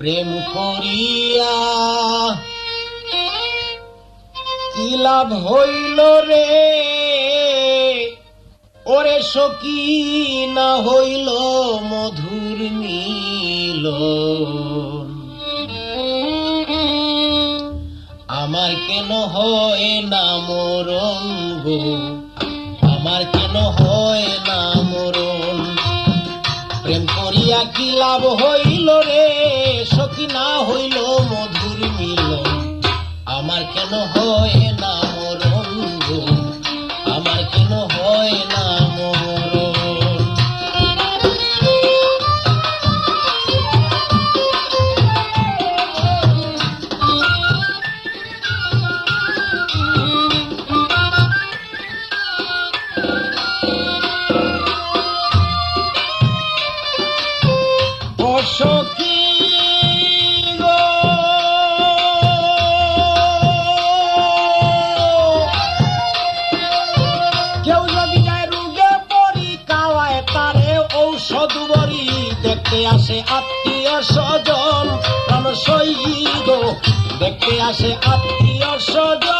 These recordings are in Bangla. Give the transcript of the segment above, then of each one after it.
প্রেম করিয়া কি লাভ হইল রে? ওরে না হইল মধুর মিল। আমার কেন হয় না মরণ গো আমার কেন হয় না মরণ? প্রেম করিয়া কি লাভ হইল হয় আসে আত্মীয় স্বজন প্রাণ শহীদ দেখতে আসে আত্মীয় স্বজন।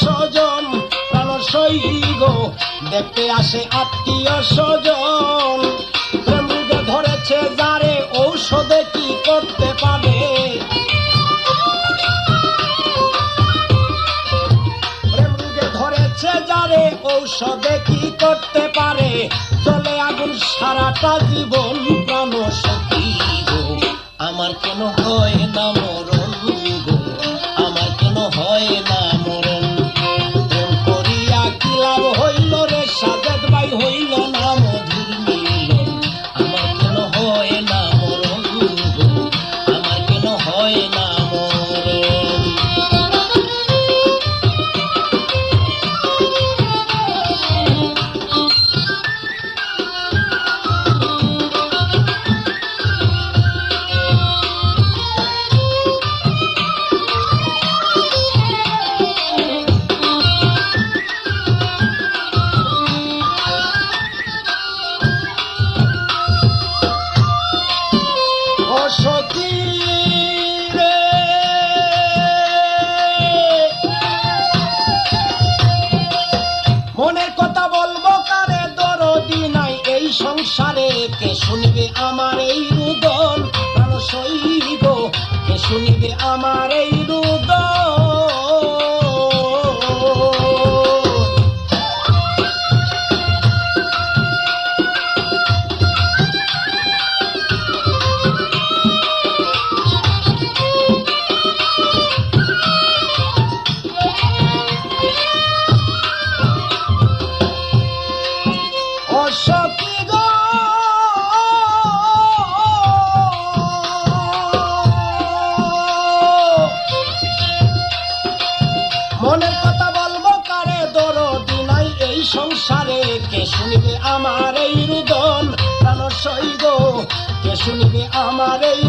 স্বজন প্রাণ সৈগ দেখতে আসে আত্মীয় স্বজন। প্রেম ধরেছে, যারে ঔষধে কি করতে পারে? যারে ঔষধে কি করতে পারে? চলে আগুন সারাটা জীবন কথা বলব কারে? দরদি নাই এই সংসারে। কে শুনবে আমার এই রুদন? সইব। কে শুনবে আমার এই প্রাণ সইগ কে শুনবে আমার এই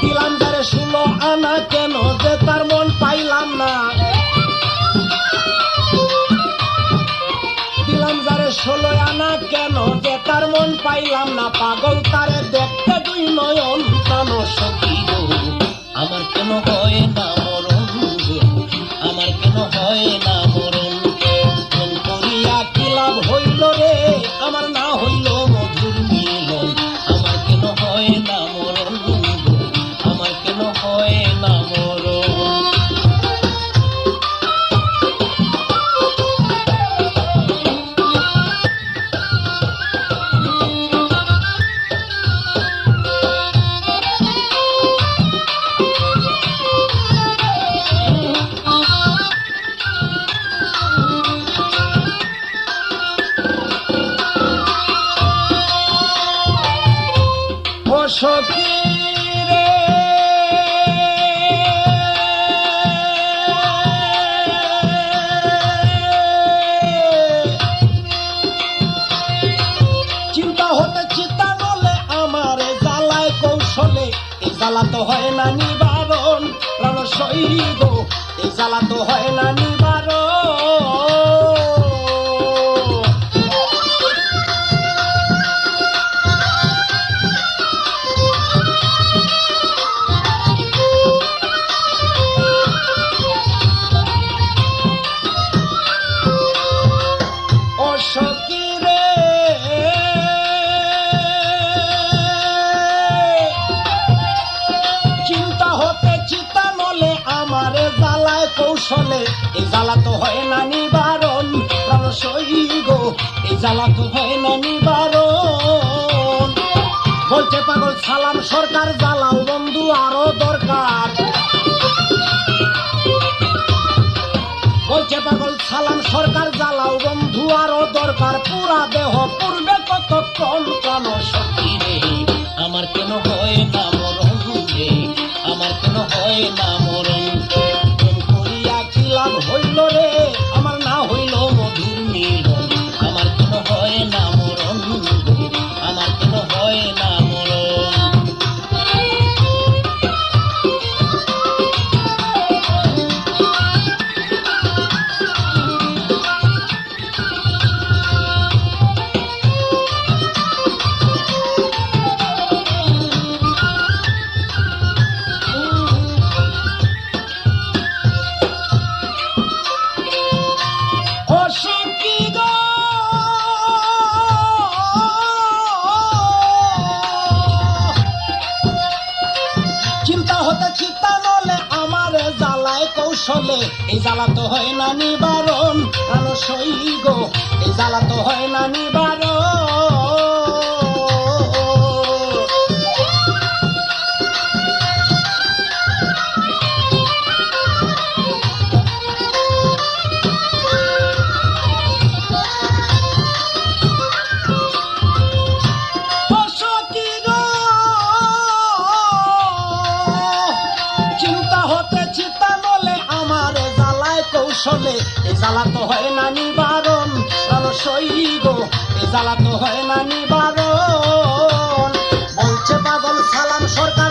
দিলাম শুনো আনা কেন যে তার মন পাইলাম না? ষোলো আনা কেন যে তার মন পাইলাম না? পাগল তারে দেখতে দুই নয়ন সখী গো। আমার কেন হয় না মরণ গো? আমার কেন হয় না হয় না নিবারণ প্রাণ সৈব এই জ্বালা তো হয় না নিবারণ। কৌশলে এই জ্বালা তো হয় না নিবারণ, প্রাণ সই গো এই জ্বালা তো হয় না নিবারণ। বলছে পাগল সালাম সরকার, জ্বালাও বন্ধু আরও দরকার। বলছে পাগল সালাম সরকার, জ্বালাও বন্ধু আরও দরকার। পুরা দেহ পূর্বে কতক্ষণ প্রাণ সখী রে আমার কেন হয় না মরণ আমার কেন হয় না এই জ্বালা তো হয় না নিবারণ, আলো সই গো এই জ্বালা তো হয় না নিবারণ। জ্বালা হয় না নিবারণ প্রাণ শৈব হয় না নিবারণ। বলছে পাগল সালাম সরকার